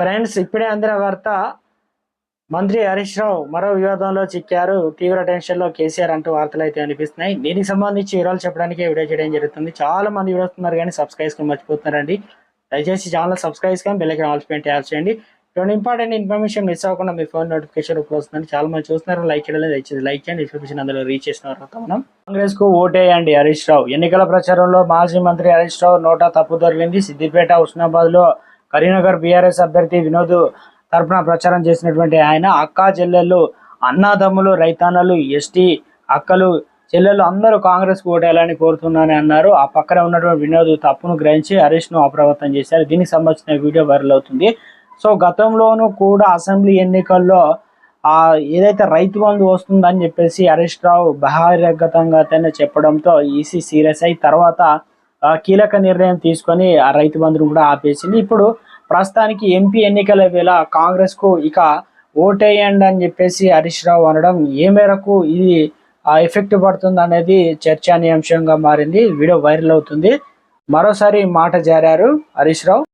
Friends ఇప్పుడే అందిన వార్త మంత్రి హరీష్ రావు మరో వివాదంలో చిక్కారు. తీవ్ర టెన్షన్లో కేసీఆర్ అంటూ వార్తలు అయితే అనిపిస్తున్నాయి దీనికి సంబంధించి వివరాలు చెప్పడానికి వీడియో చేయడం జరుగుతుంది. చాలా మంది వీడియోస్ కానీ సబ్స్క్రైబ్ చేసుకుని మర్చిపోతున్నారండి. దయచేసి ఛానల్ సబ్స్క్రైబ్ కానీ బెల్లైకి ఆల్స్ పెయింట్ యాడ్ చేయండి. ఇటువంటి ఇంపార్టెంట్ ఇన్ఫర్మేషన్ మిస్ అవ్వకుండా మీ ఫోన్ నోటిఫికేషన్ ఇప్పుడు వస్తుంది చాలా మంది చూస్తున్నారు. లైక్ చేయడం దయచేసి లైక్ చేయండి. ఇన్ఫర్మేషన్ అందులో రీచ్ చేసిన తర్వాత మనం. కాంగ్రెస్కు ఓటేయండి హరీష్ రావు. ఎన్నికల ప్రచారంలో మాజీ మంత్రి హరీష్ రావు నోటా తప్పు దొరికింది. సిద్దిపేట హుస్నాబాద్లో కరీంనగర్ బీఆర్ఎస్ అభ్యర్థి వినోద్ తరపున ప్రచారం చేసినటువంటి ఆయన అక్కా చెల్లెళ్ళు అన్నాదమ్ములు రైతాన్నలు ఎస్టీ అక్కలు చెల్లెళ్ళు అందరూ కాంగ్రెస్ ఓటేయాలని కోరుతున్నానని అన్నారు. ఆ పక్కన ఉన్నటువంటి వినోద్ తప్పును గ్రహించి హరీష్ను అప్రమత్తం చేశారు. దీనికి సంబంధించిన వీడియో వైరల్ అవుతుంది. సో గతంలోనూ కూడా అసెంబ్లీ ఎన్నికల్లో ఆ ఏదైతే రైతు బంధు వస్తుందని చెప్పేసి హరీష్ రావు బహిరంగతంగానే చెప్పడంతో ఈసీ సీరియస్ అయి తర్వాత కీలక నిర్ణయం తీసుకొని ఆ రైతు బంధును కూడా ఆపేసింది. ఇప్పుడు ప్రస్తుతానికి ఎంపీ ఎన్నికల వేళ కాంగ్రెస్కు ఇక ఓటేయండి అని చెప్పేసి హరీష్ రావు అనడం ఏ మేరకు ఇది ఎఫెక్ట్ పడుతుంది అనేది చర్చానీయాంశంగా మారింది. వీడియో వైరల్ అవుతుంది. మరోసారి మాట జారారు హరీష్ రావు.